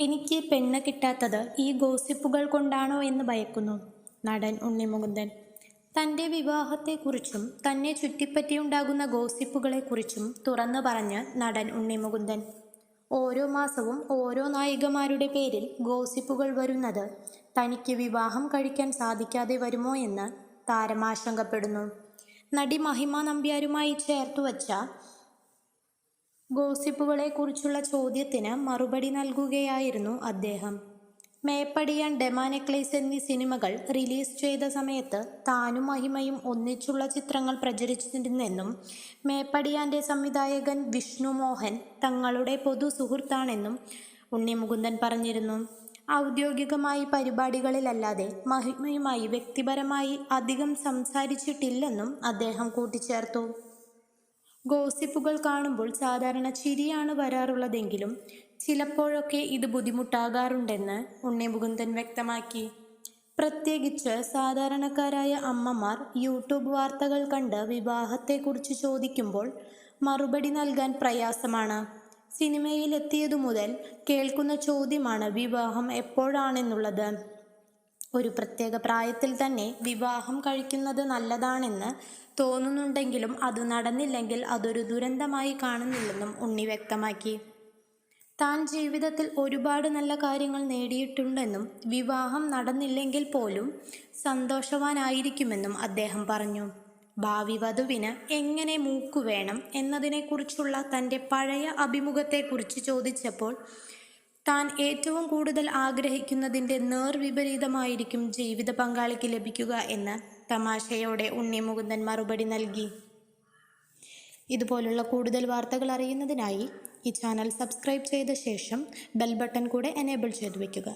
എനിക്ക് പെണ്ണ് കിട്ടാത്തത് ഈ ഗോസിപ്പുകൾ കൊണ്ടാണോ എന്ന് ഭയക്കുന്നു. നടൻ ഉണ്ണിമുകുന്ദൻ. തന്റെ വിവാഹത്തെക്കുറിച്ചും തന്നെ ചുറ്റിപ്പറ്റിയുണ്ടാകുന്ന ഗോസിപ്പുകളെക്കുറിച്ചും തുറന്നു പറഞ്ഞ് നടൻ ഉണ്ണിമുകുന്ദൻ. ഓരോ മാസവും ഓരോ നായികമാരുടെ പേരിൽ ഗോസിപ്പുകൾ വരുന്നത് തനിക്ക് വിവാഹം കഴിക്കാൻ സാധിക്കാതെ വരുമോ എന്ന് താരം ആശങ്കപ്പെടുന്നു. നടി മഹിമ നമ്പ്യാരുമായി ചേർത്തു ചേർത്തുവച്ച ഗോസിപ്പുകളെക്കുറിച്ചുള്ള ചോദ്യത്തിന് മറുപടി നൽകുകയായിരുന്നു അദ്ദേഹം. മേപ്പടിയാൻ ഡെമാ നെക്ലേസ് എന്നീ സിനിമകൾ റിലീസ് ചെയ്ത സമയത്ത് താനും മഹിമയും ഒന്നിച്ചുള്ള ചിത്രങ്ങൾ പ്രചരിച്ചിരുന്നെന്നും മേപ്പടിയാന്റെ സംവിധായകൻ വിഷ്ണു മോഹൻ തങ്ങളുടെ പൊതു സുഹൃത്താണെന്നും ഉണ്ണിമുകുന്ദൻ പറഞ്ഞിരുന്നു. ഔദ്യോഗികമായി പരിപാടികളിലല്ലാതെ മഹിമയുമായി വ്യക്തിപരമായി അധികം സംസാരിച്ചിട്ടില്ലെന്നും അദ്ദേഹം കൂട്ടിച്ചേർത്തു. ഗോസിപ്പുകൾ കാണുമ്പോൾ സാധാരണ ചിരിയാണ് വരാറുള്ളതെങ്കിലും ചിലപ്പോഴൊക്കെ ഇത് ബുദ്ധിമുട്ടാകാറുണ്ടെന്ന് ഉണ്ണിമുകുന്ദൻ വ്യക്തമാക്കി. പ്രത്യേകിച്ച് സാധാരണക്കാരായ അമ്മമാർ യൂട്യൂബ് വാർത്തകൾ കണ്ട് വിവാഹത്തെക്കുറിച്ച് ചോദിക്കുമ്പോൾ മറുപടി നൽകാൻ പ്രയാസമാണ്. സിനിമയിലെത്തിയതു മുതൽ കേൾക്കുന്ന ചോദ്യമാണ് വിവാഹം എപ്പോഴാണെന്നുള്ളത്. ഒരു പ്രത്യേക പ്രായത്തിൽ തന്നെ വിവാഹം കഴിക്കുന്നത് നല്ലതാണെന്ന് തോന്നുന്നുണ്ടെങ്കിലും അത് നടന്നില്ലെങ്കിൽ അതൊരു ദുരന്തമായി കാണുന്നില്ലെന്നും ഉണ്ണി വ്യക്തമാക്കി. താൻ ജീവിതത്തിൽ ഒരുപാട് നല്ല കാര്യങ്ങൾ നേടിയിട്ടുണ്ടെന്നും വിവാഹം നടന്നില്ലെങ്കിൽ പോലും സന്തോഷവാനായിരിക്കുമെന്നും അദ്ദേഹം പറഞ്ഞു. ഭാവി വധുവിന് എങ്ങനെ മൂക്കു വേണം എന്നതിനെക്കുറിച്ചുള്ള തന്റെ പഴയ അഭിമുഖത്തെക്കുറിച്ച് ചോദിച്ചപ്പോൾ താൻ ഏറ്റവും കൂടുതൽ ആഗ്രഹിക്കുന്നതിന്റെ നേർവിപരീതമായിരിക്കും ജീവിത പങ്കാളിക്ക് ലഭിക്കുക എന്ന് തമാശയോടെ ഉണ്ണിമുകുന്ദൻ മറുപടി നൽകി. ഇതുപോലുള്ള കൂടുതൽ വാർത്തകൾ അറിയുന്നതിനായി ഈ ചാനൽ സബ്സ്ക്രൈബ് ചെയ്ത ശേഷം ബെൽ ബട്ടൺ കൂടെ എനേബിൾ ചെയ്തു വയ്ക്കുക